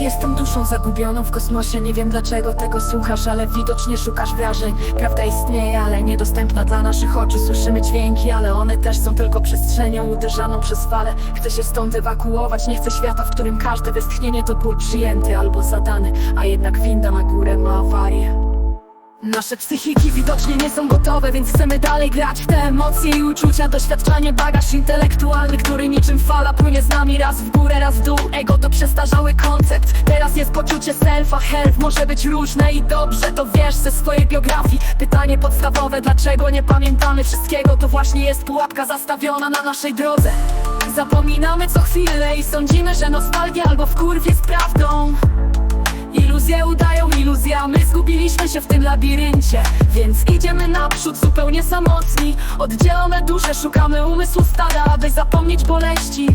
Jestem duszą zagubioną w kosmosie Nie wiem dlaczego tego słuchasz, ale widocznie szukasz wrażeń. Prawda istnieje, ale niedostępna dla naszych oczu. Słyszymy dźwięki, ale one też są tylko przestrzenią uderzaną przez fale. Chcę się stąd ewakuować, nie chcę świata, w którym każde westchnienie to ból przyjęty albo zadany A jednak winda na górę ma awarię Nasze psychiki widocznie nie są gotowe, więc chcemy dalej grać te emocje i uczucia. Doświadczanie bagaż intelektualny, który niczym fala płynie z nami raz w górę, raz w dół. Ego to przestarzały koncept, teraz jest poczucie self, a health może być różne i dobrze to wiesz ze swojej biografii. Pytanie podstawowe, dlaczego nie pamiętamy wszystkiego, to właśnie jest pułapka zastawiona na naszej drodze. Zapominamy co chwilę i sądzimy, że nostalgia albo wkurw jest prawdą. Iluzje udają iluzja, my zgubiliśmy się w tym labiryncie. Więc idziemy naprzód zupełnie samotni. Oddzielone dusze, szukamy umysłu stada, aby zapomnieć boleści.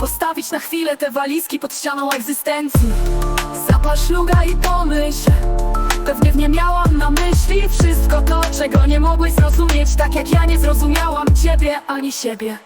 Postawić na chwilę te walizki pod ścianą egzystencji. Zapal szluga i pomyśl. Pewnie w nie miałam na myśli wszystko to, czego nie mogłeś zrozumieć. Tak jak ja nie zrozumiałam ciebie ani siebie